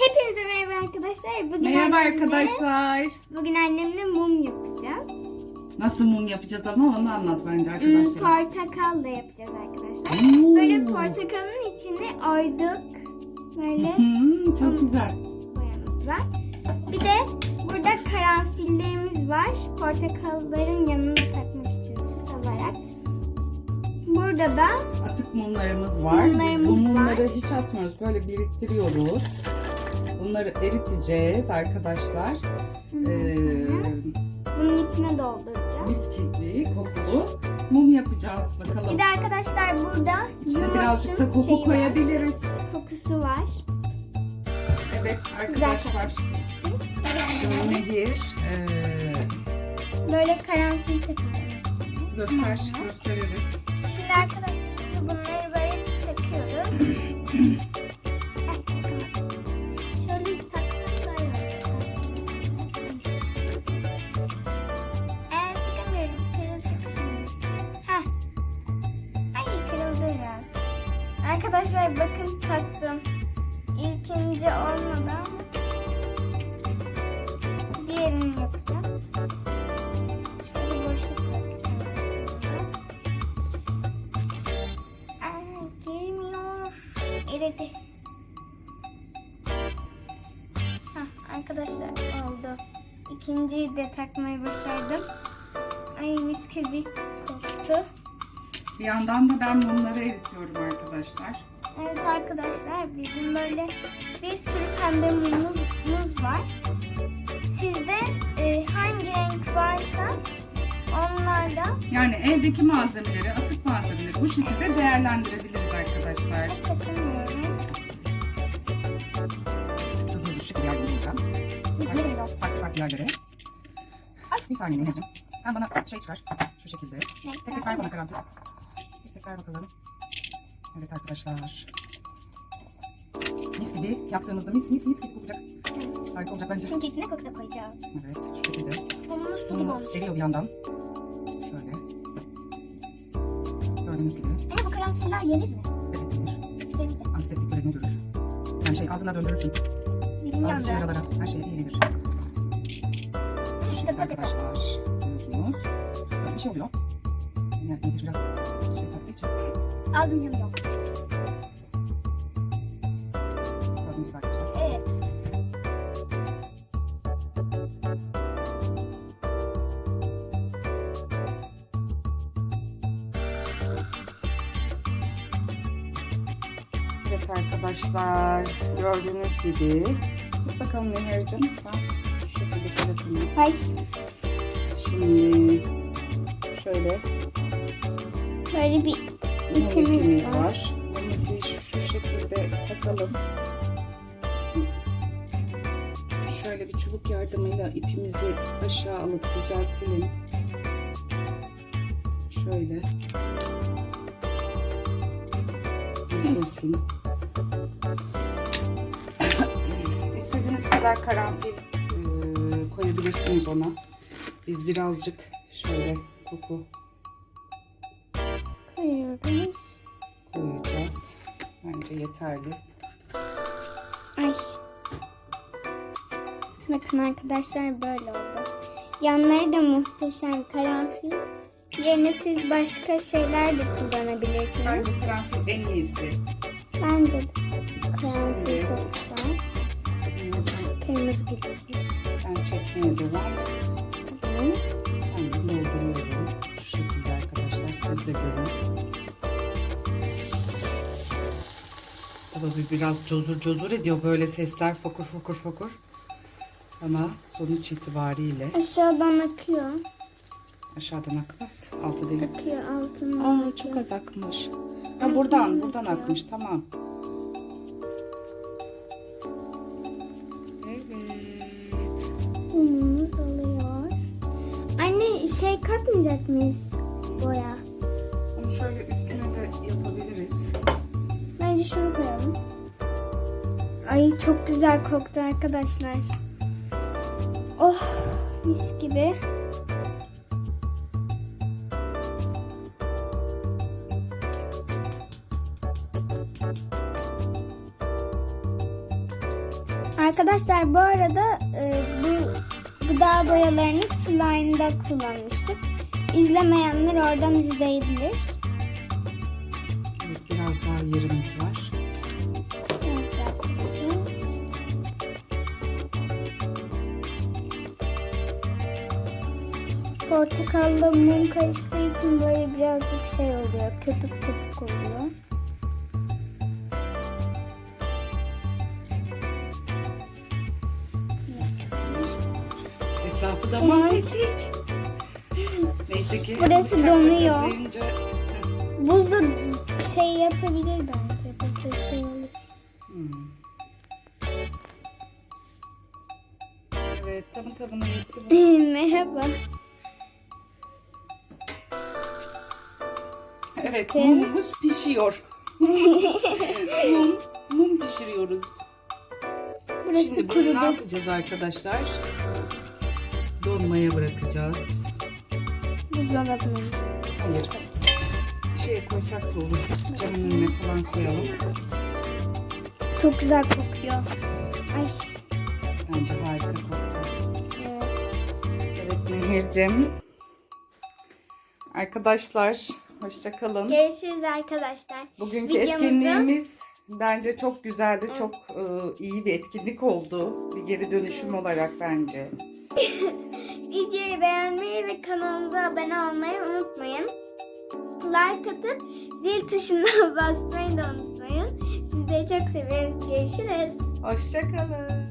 Hepinize merhaba arkadaşlar. Bugün Merhaba annemle- arkadaşlar. Bugün annemle mum yapacağız. Nasıl mum yapacağız ama onu anlat bence Hmm, arkadaşlar. portakalla yapacağız arkadaşlar. Oo. Böyle portakalın içine oyduk. Böyle Hmm, çok güzel. boyamız var. Bir de burada karanfillerimiz var. Portakalların yanına takmak için süs olarak. Burada da Atık mumlarımız var. Biz Mumlarımız bu mumları var. hiç atmıyoruz. Böyle biriktiriyoruz. Bunları eriteceğiz arkadaşlar. Ee, bunun içine dolduracağız. bisküvili, kokulu mum yapacağız. Bakalım. Bir de arkadaşlar burada İçine birazcık da koku şeyi var, koyabiliriz. Kokusu var. Evet arkadaşlar. Şimdi nehir. Ee, Böyle karanfil takacağız. göster, gösterelim. Şimdi arkadaşlar bunları böyle takıyoruz. Arkadaşlar bakın taktım. İlkinci olmadı ama. Diğerini yapacağım. Şöyle boşluk bırakacağım girmiyor. Eridi. Hah, arkadaşlar oldu. İkinciyi de takmayı başardım. Ay mis gibi koktu. Bir yandan da ben mumları eritiyorum arkadaşlar. Evet arkadaşlar bizim böyle bir sürü pembe mumumuz var. Sizde e, hangi renk varsa onlarla Yani evdeki malzemeleri, atık malzemeleri bu şekilde değerlendirebiliriz arkadaşlar. Hızlı hızlı şu şekilde yardım edeceğim. Giriyor. Farklı farklı yerlere. Bir saniye Nehir'cim. Sen bana şey çıkar. Şu şekilde. Tek tek ver bana karanfil. Tek tek ver bakalım. Evet arkadaşlar. Mis gibi yaptığımızda mis mis mis gibi kokacak. Harika olacak bence. Çünkü içine koku da koyacağız. Evet şu şekilde. Mumumuz su gibi olmuş. eriyor bir yandan. Şöyle. Gördüğünüz gibi. Anne bu karanfiller yenir mi? Evet yenir. Deneyeceğim. Antiseptik görevini görür. Yani şey ağzına döndürürsün. Dilim Bazı yandı. yaralara her şeye iyi gelir. Şimdi arkadaşlar görüyorsunuz. Böyle bir şey oluyor. Yani biraz şey tatlı için. Ağzım yanıyor. Gördüğünüz gibi arkadaşlar. Evet. Evet arkadaşlar gördüğünüz gibi. Tut bakalım Nehir'cim. Sen şu şekilde telefonu. Ay. Şimdi şöyle Böyle bir ipimiz ipimiz var. var. İpi şu, şekilde takalım. Şöyle bir çubuk yardımıyla ipimizi aşağı alıp düzeltelim. Şöyle. Düzülsün. İstediğiniz kadar karanfil koyabilirsiniz ona. Biz birazcık şöyle koku Bence yeterli. Ay. Bakın arkadaşlar böyle oldu. Yanları da muhteşem karanfil. Yerine siz başka şeyler de kullanabilirsiniz. Bence karanfil en iyisi. Bence de karanfil çok güzel. Kırmızı gibi. sen çekmeye devam et. Tabii biraz cozur cozur ediyor böyle sesler fokur fokur fokur. Ama sonuç itibariyle Aşağıdan akıyor. aşağıdan akmaz. Altı değil. Akıyor altından Aa akıyor. çok az akmış. Ha buradan buradan akmış tamam. Evet. Mumumuz oluyor. Anne şey katmayacak mıyız boya? Onu şöyle üstüne de yapabiliriz. Şunu. Ay çok güzel koktu arkadaşlar. Oh mis gibi. Arkadaşlar bu arada e, bu gıda boyalarını slime'da kullanmıştık. İzlemeyenler oradan izleyebilir. Evet biraz daha yerimiz var. Biraz daha koyacağız. Portakalla mum karıştığı için böyle birazcık şey oluyor. Köpük köpük oluyor. Etrafı da mahvettik. Neyse ki Burası donuyor. Buzda şey yapabilir bence. Buzda şey olur. Hmm. Evet tamı tamına yetti bu. Merhaba. Evet mumumuz pişiyor. mum, mum pişiriyoruz. Burası Şimdi bunu ne kurudu. yapacağız arkadaşlar? Donmaya bırakacağız. Buzdolabına. Hayır. Şeye koysak da olur. Camın önüne falan koyalım. Çok güzel kokuyor. Ay Bence harika koktu. evet. Evet Nehir'cim. Arkadaşlar hoşça kalın. Görüşürüz arkadaşlar. Bugünkü Videomuzu- etkinliğimiz bence çok güzeldi. Çok e, iyi bir etkinlik oldu. Bir geri dönüşüm olarak bence. Videoyu beğenmeyi ve kanalımıza abone olmayı unutmayın. Like atıp zil tuşuna basmayı da unutmayın. Sizleri çok seviyoruz. Görüşürüz. Hoşça kalın.